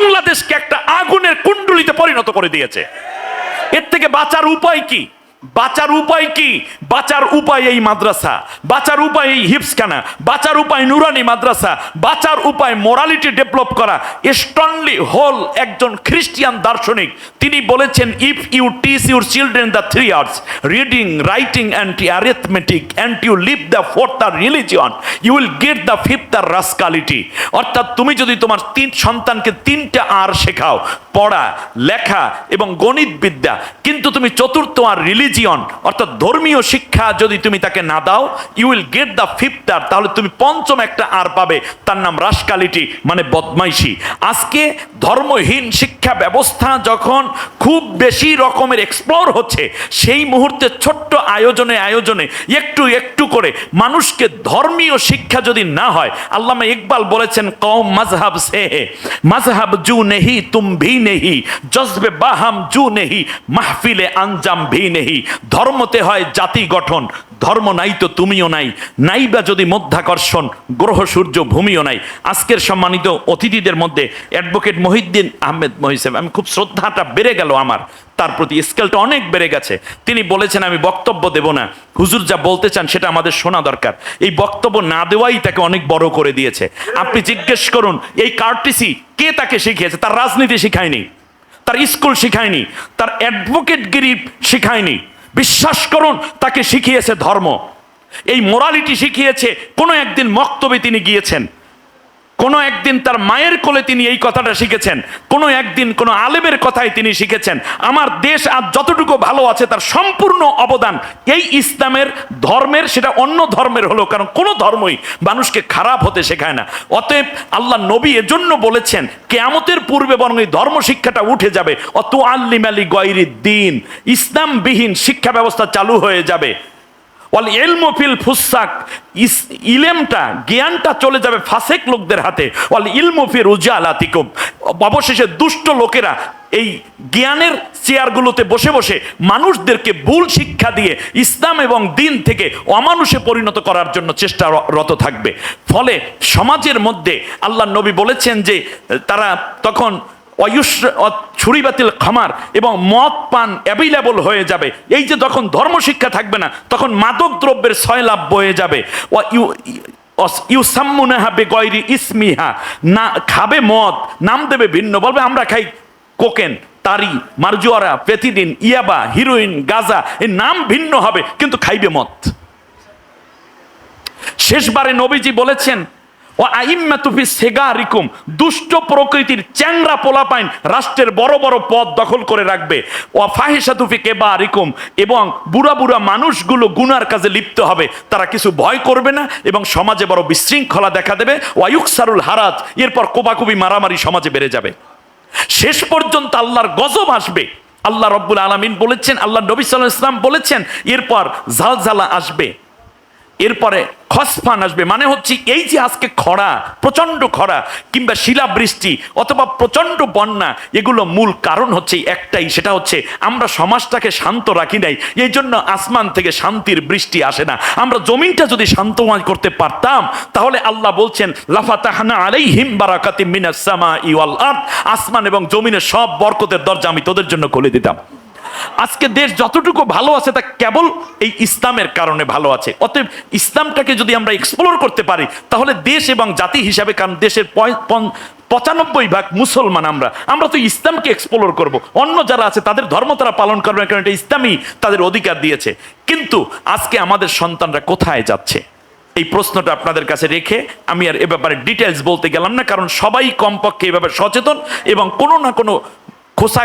বাংলাদেশকে একটা আগুনের কুণ্ডলিতে পরিণত করে দিয়েছে। এর থেকে বাঁচার উপায় কি? বাঁচার উপায় কি? বাঁচার উপায় এই মাদ্রাসা, বাঁচার উপায় এই হিপসখানা, বাঁচার উপায় নুরানি মাদ্রাসা, বাঁচার উপায় মোরালিটি ডেভেলপ করা। স্টনলি হোল একজন খ্রিস্টিয়ান দার্শনিক, তিনি বলেছেন if you teach your children the three R's reading writing and arithmetic and you leave the fourth R religion you will get the fifth R rascality অর্থাৎ তুমি যদি তোমার তিন সন্তানকে তিনটা আর শেখাও, পড়া, লেখা এবং গণিত বিদ্যা কিন্তু তুমি চতুর্থ আর রিলিজিয়ন অর্থাৎ ধর্মীয় শিক্ষা যদি তুমি তাকে না দাও you will get the fifth R, তাহলে তুমি পঞ্চম একটা আর পাবে, তার নাম রাসকালিটি মানে বদমাইশি। আজকে ধর্মহীন শিক্ষা ব্যবস্থা যখন খুব বেশি রকমের এক্সপ্লোর হচ্ছে, সেই মুহূর্তে ছোট্ট আয়োজনে আয়োজনে, একটু একটু করে মানুষকে ধর্মীয় শিক্ষা যদি না হয়, আল্লামা ইকবাল বলেছেন কম মজহাব সে হে মজহাব জু নেহি তুম ভি নেহি জজবে বাহাম জু নেহি, মাহফিলে আঞ্জাম ভি নেহি। ধর্মতে হয় জাতি গঠন। ধর্ম নাই তো তুমিও নাই। নাই বা যদি মধ্যাকর্ষণ, গ্রহ, সূর্য, ভূমিও নাই। আজকের সম্মানিত অতিথিদের মধ্যে অ্যাডভোকেট মহিদ্দিন আহমেদ মহিসেব আমি খুব শ্রদ্ধাটা বেড়ে গেল আমার। তার প্রতি স্কেলটা অনেক বেড়ে গেছে। তিনি বলেছেন, আমি বক্তব্য দেব না। হুজুর যা বলতে চান সেটা আমাদের শোনা দরকার। এই বক্তব্য না দেওয়াই তাকে অনেক বড় করে দিয়েছে। আপনি জিজ্ঞেস করুন, এই কার্টিসি কে তাকে শিখিয়েছে? তার রাজনীতি শিখায়নি। তার স্কুল শিখায়নি, তার অ্যাডভোকেটগিরি শিখায়নি। বিশ্বাস করুন, তাকে শিখিয়েছে ধর্ম। এই মোরালিটি শিখিয়েছে, কোনো একদিন মক্তবে তিনি গিয়েছেন। কোনো একদিন তার মায়ের কোলে তিনি এই কথাটা শিখেছেন, কোনো একদিন কোনো আলেমের কথাই তিনি শিখেছেন। আমার দেশ আজ যতটুকু ভালো আছে তার সম্পূর্ণ অবদান এই ইসলামের ধর্মের, সেটা অন্য ধর্মের হলো, কারণ কোনো ধর্মই মানুষকে খারাপ হতে শেখায় না। অতএব আল্লাহ নবী এজন্য বলেছেন, কেয়ামতের পূর্বে বরং এই ধর্ম শিক্ষাটা উঠে যাবে। অত আল্লিম আলী গয়রি দিন ইসলামবিহীন শিক্ষা ব্যবস্থা চালু হয়ে যাবে। ওয়াল ইলমুফিল ফুসাক ইস, ইলেমটা, জ্ঞানটা চলে যাবে ফাসেক লোকদের হাতে। ওয়াল ইলমুফির উজালাতিকুম অবশেষে দুষ্ট লোকেরা এই জ্ঞানের চেয়ারগুলোতে বসে বসে মানুষদেরকে ভুল শিক্ষা দিয়ে ইসলাম এবং দিন থেকে অমানুষে পরিণত করার জন্য চেষ্টা রত থাকবে। ফলে সমাজের মধ্যে আল্লাহ নবী বলেছেন যে, তারা তখন অয়ুষ ছুরি বাতিল খামার এবং মদ পান অ্যাভেলেবল হয়ে যাবে। এই যে যখন ধর্ম শিক্ষা থাকবে না, তখন মাদক দ্রব্যের লাভ বয়ে যাবে। ও, ইউ ইউসাম্মুনা হবে গয়রি ইসমিহা। না, খাবে মদ, নাম দেবে ভিন্ন। বলবে, আমরা খাই কোকেন, তারি, মারজুয়ারা পেথিদিন ইয়াবা, হিরোইন, গাজা এর নাম ভিন্ন হবে, কিন্তু খাইবে মদ। শেষবারে নবীজি বলেছেন ও আইম্মাতুফি সেগারিকুম দুষ্ট প্রকৃতির চ্যাংরা পোলাপাইন রাষ্ট্রের বড় বড় পদ দখল করে রাখবে। ও ফাহিসাতুফি কেবারিকুম এবং বুড়া বুড়া মানুষগুলো গুনার কাজে লিপ্ত হবে। তারা কিছু ভয় করবে না, এবং সমাজে বড় বিশৃঙ্খলা দেখা দেবে। ওয়ায়ুকসারুল হারাজ এরপর কোবাকুবি মারামারি সমাজে বেড়ে যাবে। শেষ পর্যন্ত আল্লাহর গজব আসবে। আল্লাহ রব্বুল আলমিন বলেছেন, আল্লাহ নবী সাল্লাহ ইসলাম বলেছেন, এরপর ঝালঝালা আসবে। এরপরে খসফান আসবে। মানে হচ্ছে এই যে আজকে খরা, প্রচণ্ড খরা কিংবা শিলাবৃষ্টি অথবা প্রচণ্ড বন্যা, এগুলো মূল কারণ হচ্ছে একটাই, সেটা হচ্ছে আমরা সমাজটাকে শান্ত রাখি নাই। এই জন্য আসমান থেকে শান্তির বৃষ্টি আসে না। আমরা জমিনটা যদি শান্তময় করতে পারতাম, তাহলে আল্লাহ বলছেন লাফাতাহানা আলাই হিম বারাকাতি মিনাস সামা ইওয়াল আসমান এবং জমিনের সব বরকতের দরজা আমি তোদের জন্য খুলে দিতাম। আজকে দেশ যতটুকু ভালো আছে তা কেবল এই ইসলামের কারণে ভালো আছে। অতএব ইসলামটাকে যদি আমরা এক্সপ্লোর করতে পারি, তাহলে দেশ এবং জাতি হিসাবে, কারণ দেশের পঁচানব্বই ভাগ মুসলমান আমরা। আমরা তো ইসলামকে এক্সপ্লোর করব। অন্য যারা আছে, তাদের ধর্ম তারা পালন করবে, কারণ এটা ইসলামই তাদের অধিকার দিয়েছে। কিন্তু আজকে আমাদের সন্তানরা কোথায় যাচ্ছে? এই প্রশ্নটা আপনাদের কাছে রেখে আমি আর এ ব্যাপারে ডিটেলস বলতে গেলাম না, কারণ সবাই কমপক্ষে এ ব্যাপারে সচেতন এবং কোনো না কোনো খোসা